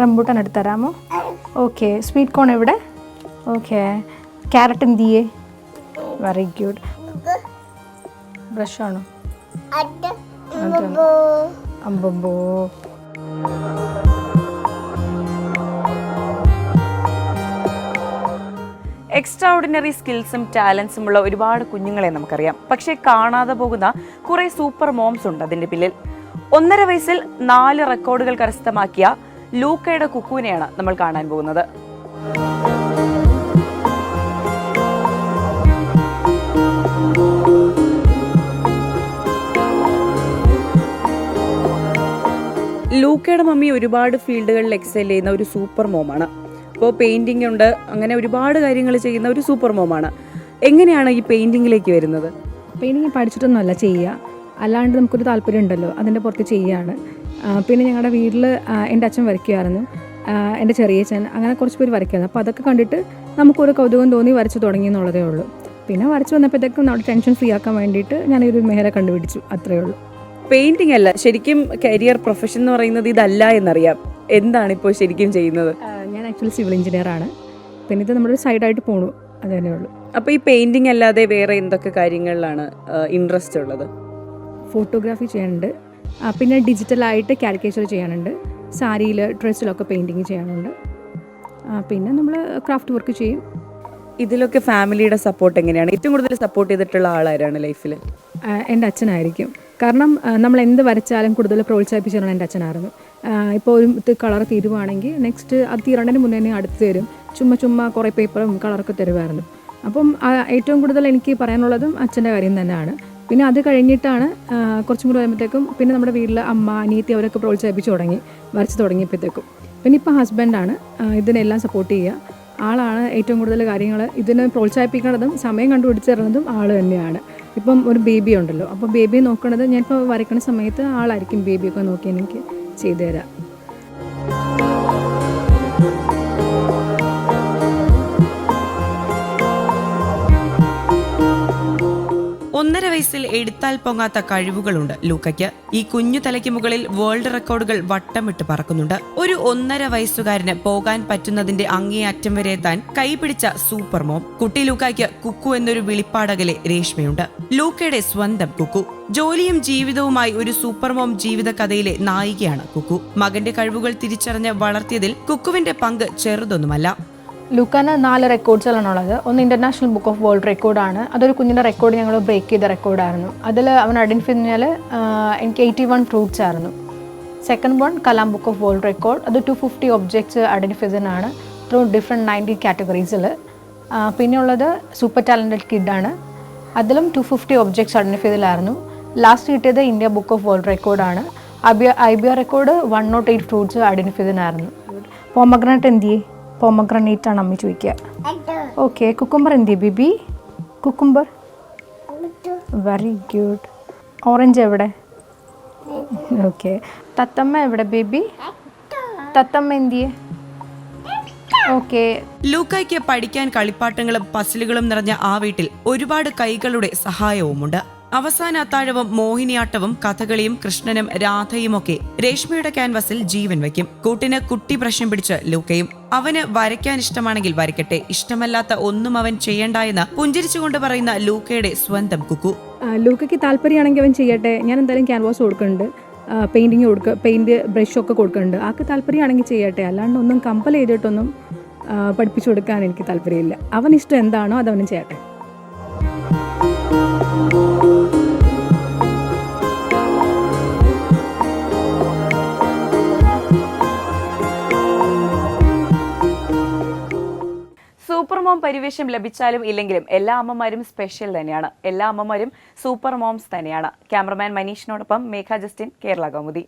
Rambutan എടുത്ത് തരാമോ? Okay sweet corn എവിടെ? ഓക്കെ ക്യാരറ്റ് എന്ത് ചെയ്യേ വെരി ഗുഡ് ബ്രഷാണോ അമ്പമ്പോ. എക്സ്ട്രാ ഓർഡിനറി സ്കിൽസും ടാലൻസും ഉള്ള ഒരുപാട് കുഞ്ഞുങ്ങളെ നമുക്കറിയാം. പക്ഷേ കാണാതെ പോകുന്ന കുറേ സൂപ്പർ മോംസ് ഉണ്ട് അതിന്റെ പിന്നിൽ. ഒന്നര വയസ്സിൽ നാല് റെക്കോർഡുകൾ കരസ്ഥമാക്കിയ ലൂക്കയുടെ കുക്കുവിനെയാണ് നമ്മൾ കാണാൻ പോകുന്നത്. ലൂക്കയുടെ മമ്മി ഒരുപാട് ഫീൽഡുകളിൽ എക്സൈൽ ചെയ്യുന്ന ഒരു സൂപ്പർ മോമാണ് ഇപ്പോൾ പെയിന്റിംഗ് ഉണ്ട് അങ്ങനെ ഒരുപാട് കാര്യങ്ങൾ ചെയ്യുന്ന ഒരു സൂപ്പർ മോമാണ് എങ്ങനെയാണ് ഈ പെയിന്റിങ്ങിലേക്ക് വരുന്നത്? പെയിന്റിങ് പഠിച്ചിട്ടൊന്നുമല്ല ചെയ്യുക. അല്ലാണ്ട് നമുക്കൊരു താല്പര്യം ഉണ്ടല്ലോ അതിന്റെ പുറത്ത് ചെയ്യുകയാണ് പിന്നെ ഞങ്ങളുടെ വീട്ടിൽ എന്റെ അച്ഛൻ വരയ്ക്കുമായിരുന്നു എന്റെ ചെറിയച്ഛൻ അങ്ങനെ കുറച്ച് പേര് വരയ്ക്കുമായിരുന്നു അപ്പോൾ അതൊക്കെ കണ്ടിട്ട് നമുക്കൊരു കൗതുകം തോന്നി വരച്ച് തുടങ്ങി എന്നുള്ളതേ ഉള്ളൂ. പിന്നെ വരച്ച് വന്നപ്പോഴത്തേക്കും നമ്മുടെ ടെൻഷൻ ഫ്രീ ആക്കാൻ വേണ്ടിയിട്ട് ഞാനൊരു മേഖല കണ്ടുപിടിച്ചു. അത്രയേ ഉള്ളൂ. പെയിന്റിംഗ് അല്ല ശരിക്കും കരിയർ പ്രൊഫഷൻ എന്ന് പറയുന്നത് ഇതല്ല എന്നറിയാം. എന്താണ് ഇപ്പോൾ ശരിക്കും ചെയ്യുന്നത്? ഞാൻ ആക്ച്വലി സിവിൽ എഞ്ചിനീയർ ആണ്. പിന്നെ ഇത് നമ്മുടെ സൈഡായിട്ട് പോണു. അത് തന്നെ ഉള്ളൂ. അപ്പോൾ ഈ പെയിന്റിംഗ് അല്ലാതെ വേറെ എന്തൊക്കെ കാര്യങ്ങളിലാണ് ഇൻട്രസ്റ്റ് ഉള്ളത്? ഫോട്ടോഗ്രാഫി ചെയ്യാനുണ്ട്. പിന്നെ ഡിജിറ്റലായിട്ട് കാരിക്കേച്ചർ ചെയ്യാനുണ്ട്. സാരിയിൽ ഡ്രസ്സിലൊക്കെ പെയിന്റിങ് ചെയ്യാനുണ്ട്. പിന്നെ നമ്മൾ ക്രാഫ്റ്റ് വർക്ക് ചെയ്യും. ഇതിലൊക്കെ ഫാമിലിയുടെ സപ്പോർട്ട് എങ്ങനെയാണ്? ഏറ്റവും കൂടുതൽ സപ്പോർട്ട് ചെയ്തിട്ടുള്ള ആളാരാണ് ലൈഫിൽ എന്റെ അച്ഛനായിരിക്കും. കാരണം നമ്മൾ എന്ത് വരച്ചാലും കൂടുതൽ പ്രോത്സാഹിപ്പിച്ചിരുന്ന എന്റെ അച്ഛനായിരുന്നു ഇപ്പോൾ ഒരു കളർ തീരുവാണെങ്കിൽ നെക്സ്റ്റ് അത് തീരണ്ടതിന് മുന്നേ തന്നെ അടുത്ത് തരും. ചുമ്മാ ചുമ്മാ കുറേ പേപ്പറും കളറൊക്കെ തരുമായിരുന്നു അപ്പം ഏറ്റവും കൂടുതൽ എനിക്ക് പറയാനുള്ളതും അച്ഛന്റെ കാര്യം തന്നെയാണ്. പിന്നെ അത് കഴിഞ്ഞിട്ടാണ് കുറച്ചും കൂടി വരുമ്പോഴത്തേക്കും പിന്നെ നമ്മുടെ വീട്ടിലെ അമ്മ അനിയത്തി അവരൊക്കെ പ്രോത്സാഹിപ്പിച്ച് തുടങ്ങി വരച്ച് തുടങ്ങിയപ്പോഴത്തേക്കും. പിന്നെ ഇപ്പോൾ ഹസ്ബൻഡാണ് ഇതിനെല്ലാം സപ്പോർട്ട് ചെയ്യുക. ആളാണ് ഏറ്റവും കൂടുതൽ കാര്യങ്ങൾ ഇതിനെ പ്രോത്സാഹിപ്പിക്കുന്നതും സമയം കണ്ടുപിടിച്ച് തരുന്നതും ആൾ തന്നെയാണ്. ഇപ്പം ഒരു ബേബി ഉണ്ടല്ലോ അപ്പോൾ ബേബി നോക്കണത് ഞാനിപ്പോൾ വരയ്ക്കുന്ന സമയത്ത് ആളായിരിക്കും ബേബിയൊക്കെ നോക്കി എനിക്ക് ചെയ്തു തരാം. വയസ്സിൽ എടുത്താൽ പൊങ്ങാത്ത കഴിവുകളുണ്ട്. ലൂക്കയ്ക്ക് ഈ കുഞ്ഞു തലയ്ക്ക് മുകളിൽ വേൾഡ് റെക്കോർഡുകൾ വട്ടമിട്ട് പറക്കുന്നുണ്ട്. ഒരു ഒന്നര വയസ്സുകാരന് പോകാൻ പറ്റുന്നതിന്റെ അങ്ങേയറ്റം വരെ എത്താൻ കൈപിടിച്ച സൂപ്പർ മോം. കുട്ടി ലൂക്കയ്ക്ക് കുക്കു എന്നൊരു വിളിപ്പാടകലെ രേഷ്മയുണ്ട്. ലൂക്കയുടെ സ്വന്തം കുക്കു. ജോലിയും ജീവിതവുമായി ഒരു സൂപ്പർ മോം ജീവിത കഥയിലെ നായികയാണ് കുക്കു. മകന്റെ കഴിവുകൾ തിരിച്ചറിഞ്ഞ് വളർത്തിയതിൽ കുക്കുവിന്റെ പങ്ക് ചെറുതൊന്നുമല്ല. ലുക്കാന് നാല് റെക്കോർഡ്സുകളാണുള്ളത്. ഒന്ന് ഇന്റർനാഷണൽ ബുക്ക് ഓഫ് വേൾഡ് റെക്കോർഡാണ് അതൊരു കുഞ്ഞിന്റെ റെക്കോർഡ് ഞങ്ങൾ ബ്രേക്ക് ചെയ്ത റെക്കോർഡായിരുന്നു അതിൽ അവൻ ഐഡന്റിഫൈ കഴിഞ്ഞാൽ എനിക്ക് എയ്റ്റി വൺ ഫ്രൂട്ട്സ് ആയിരുന്നു. Second one Kalam book of world record അത് ടു ഫിഫ്റ്റി ഒബ്ജക്ട്സ് ഐഡന്റിഫൈ ചെയ്തതാണ് ത്രൂ ഡിഫറെന്റ് നയന്റി കാറ്റഗറീസിൽ പിന്നെയുള്ളത് സൂപ്പർ ടാലന്റഡ് കിഡാണ് അതിലും ടു ഫിഫ്റ്റി ഒബ്ജക്ട്സ് ഐഡന്റിഫൈ ചെയ്തിലായിരുന്നു ലാസ്റ്റ് കിട്ടിയത് ഇന്ത്യ ബുക്ക് ഓഫ് വേൾഡ് റെക്കോർഡാണ് I B R record one not eight fruits identify ചെയ്തതായിരുന്നു പോമഗ്രനറ്റ് എന്ത് ചെയ്യേ പോമഗ്രനേറ്റ് ആണ് അമ്മി ചോദിക്കുക. ഓക്കെ കുക്കുംബർ എന്ത് ചെയ്യും ബിബി? കുക്കുംബർ വെരി ഗുഡ് ഓറഞ്ച് എവിടെ? ഓക്കെ തത്തമ്മ എവിടെ ബേബി? തത്തമ്മ എന്ത് ചെയ്യേ? ഓക്കെ ലൂക്കായ്ക്ക് പഠിക്കാൻ കളിപ്പാട്ടങ്ങളും പസിലുകളും നിറഞ്ഞ ആ വീട്ടിൽ ഒരുപാട് കൈകളുടെ സഹായവുമുണ്ട്. അവസാന അത്താഴവും മോഹിനിയാട്ടവും കഥകളിയും കൃഷ്ണനും രാധയുമൊക്കെ രേഷ്മയുടെ ക്യാൻവാസിൽ ജീവൻ വയ്ക്കും. കൂട്ടിന് കുട്ടി പ്രശ്നം പിടിച്ച് ലൂക്കയും അവന് വരയ്ക്കാൻ ഇഷ്ടമാണെങ്കിൽ വരയ്ക്കട്ടെ. ഇഷ്ടമല്ലാത്ത ഒന്നും അവൻ ചെയ്യണ്ട എന്ന് പുഞ്ചിരിച്ചുകൊണ്ട് പറയുന്ന ലൂക്കയുടെ സ്വന്തം കുക്കു. ലൂക്കയ്ക്ക് താല്പര്യമാണെങ്കിൽ അവൻ ചെയ്യട്ടെ. ഞാൻ എന്തായാലും ക്യാൻവാസ് കൊടുക്കുന്നുണ്ട്. പെയിന്റിങ് കൊടുക്കുക ബ്രഷ് ഒക്കെ കൊടുക്കുന്നുണ്ട്. ആൾക്ക് താല്പര്യമാണെങ്കിൽ ചെയ്യട്ടെ. അല്ലാണ്ട് ഒന്നും കമ്പൽ ചെയ്തിട്ടൊന്നും പഠിപ്പിച്ചു കൊടുക്കാൻ എനിക്ക് താല്പര്യമില്ല. അവൻ ഇഷ്ടം എന്താണോ അത് ചെയ്യട്ടെ. സൂപ്പർ മോം പരിവേഷം ലഭിച്ചാലും ഇല്ലെങ്കിലും എല്ലാ അമ്മമാരും സ്പെഷ്യൽ തന്നെയാണ്. എല്ലാ അമ്മമാരും സൂപ്പർ മോംസ് തന്നെയാണ്. ക്യാമറമാൻ മനീഷിനോടൊപ്പം മേഘ ജസ്റ്റിൻ കേരള കൗമുദി.